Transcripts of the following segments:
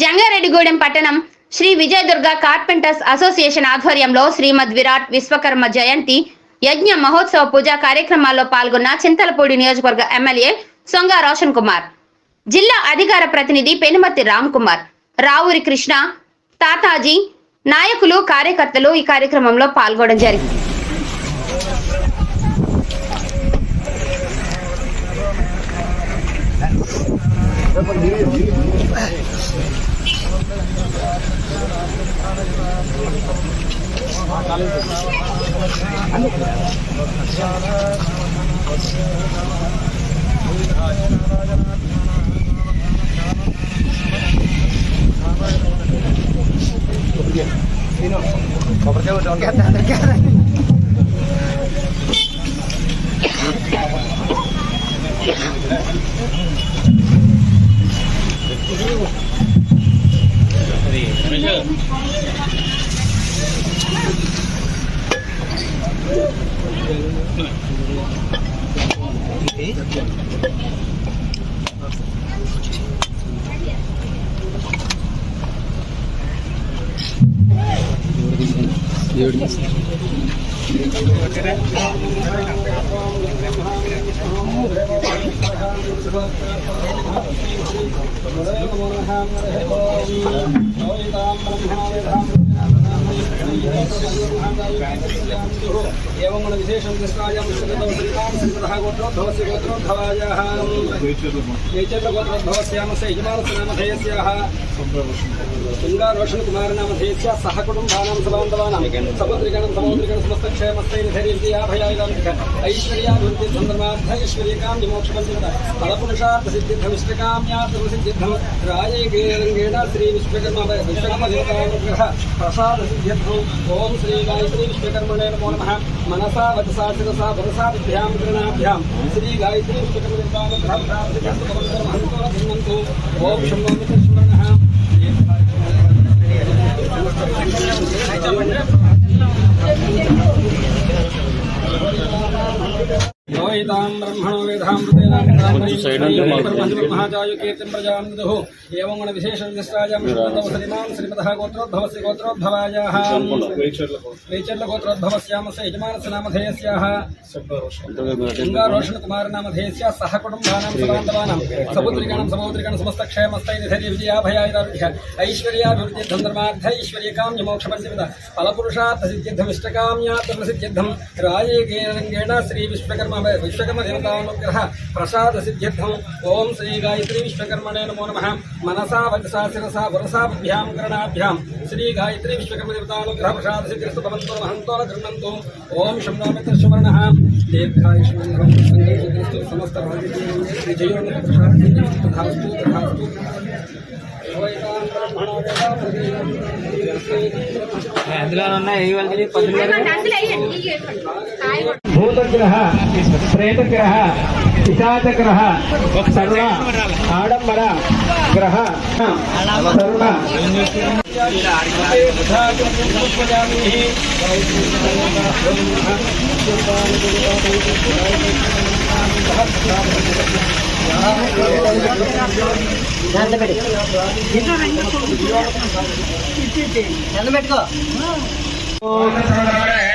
జంగారెడ్డిగూడెం పట్టణం Shri Vijayadurga carpenters association ఆధ్వర్యంలో శ్రీమద్ విరాట్ విశ్వకర్మ జయంతి యజ్ఞ మహోత్సవ పూజా కార్యక్రమాల్లో పాల్గొన్న చింతలపూడి నియోజకవర్గ ఎమ్మెల్యే సొంగ రోషన్ కుమార్ జిల్లా అధికార ప్రతినిధి పెనుమతి రామ్ కుమార్ రావురి కృష్ణ తాతాజీ నాయకులు కార్యకర్తలు ఈ కార్యక్రమంలో పాల్గొనడం జరిగింది. Kopernya. దేవుడి ब्रह्मा एवं विशेषं कृष्णायां श्रीमतः श्रीमतः गोत्रोद्भवस्य गोत्रोद्भवायाः नैचर्यगोत्रोद्भवस्यामस्य यजमानस्य नामधेयस्याः शृङ्गारोषणकुमार नामधेयस्य सह कुटुम्बानां सबान्धवानां समुद्रिगणं समुद्रिगण समस्तक्षयमस्तैर्धैर्याभयायुधान्तिक ऐश्वर्याभिवृद्धि सन्दर्भार्थ ऐश्वर्यकां विमोक्षबन्धित फलपुरुषार्थसिद्धिद्धमिष्टकाम्यार्थसिद्धिद्धं राजैकेरङ्गेण श्रीविश्वकर्म विश्वकर्मदेवतानुग्रह प्रसादसिद्ध्यर्थम् ॐ श्री गायत्री विश्वकर्मणे नमो नमः मनसा वचसा शिरसा वरसा विद्यां गृणाभ्यां श्री गायत्री विश्वकर्मदेवतानुग्रह प्राप्तिकस्तु ॐ शम्भो मित्रश्वरणः योहितां ब्रह्मणो वेदां महाजायुकीर्तिं प्रजां विदुः एवं गुणविशेषविशिष्टायां श्रीमां श्रीमतः गोत्रोद्भवस्य गोत्रोद्भवायाः। वैचर्लगोत्रोद्भवस्यामस्य यजमानस्य नामधेयस्याः गङ्गारोषणकुमार नामधेयस्य सह कुटुम्बानां सबान्धवानां सपुत्रिकाणां समोद्रिकाणां समस्तक्षयमस्तैर्धैर्यविजयाभयायुधाभिः ऐश्वर्याभिवृद्धि धर्मार्थ ऐश्वर्यकां विमोक्षपञ्चमित फलपुरुषार्थसिद्ध्यर्थमिष्टकाम्यार्थप्रसिद्ध्यर्थं राजेकेरङ्गेण श्री विश्वकर्म विश्वकर्म देवतानुग्रह प्रसाद सिद्ध्यर्थम् ॐ श्री गायत्री विश्वकर्मणे नमो नमः मनसा वचसा शिरसा वरसा बुद्भ्यां करणाभ्यां श्री गायत्री विश्वकर्म देवतानुग्रह प्रसाद सिद्ध्यस्तु भवन्तो महन्तो न गृह्णन्तु ॐ शम्भोमित्रश्रवर्णः दीर्घायुष्मन्धं सङ्गीतस्तु समस्त विजयो प्रसाद तथास्तु तथास्तु అందులో ఉన్నాయి ఏ వాళ్ళకి పద్దెనిమిది భూతగ్రహ ప్రేతగ్రహ పిశాచగ్రహ సర్వ ఆడంబర గ్రహ సర్వ. కోమలాదేవి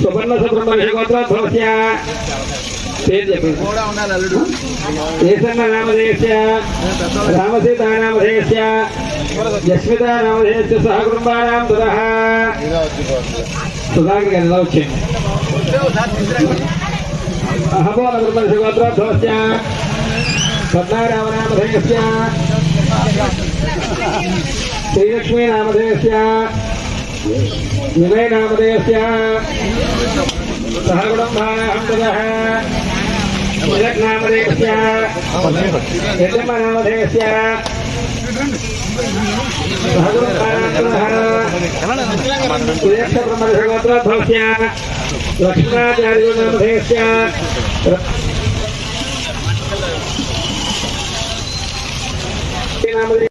సువర్ణ సుబ్రహ్మణ్యగోత్రోద్భవస్య పేరు చెప్పండి ఏసన్న నామధేయస్య రామసీతా నామధేయస్య యస్మిత నామధేయస్య సహకుటుంబానాం దదః సుధాకర్ గారు ఎలా వచ్చింది అహమోల బ్రహ్మణ్యగోత్రోద్భవస్య పద్మారామనామధేయస్య శ్రీలక్ష్మీ నామధేయస్య వినయ నామధేయస్య సహగుణంభాహంతదః నామధేయస్య యజమ నామధేయస్య సహగుణంభాహంతదః సురేక్ష బ్రహ్మణ్యగోత్రోద్భవస్య లక్ష్మణాచార్యనామధేయస్య నామధేయ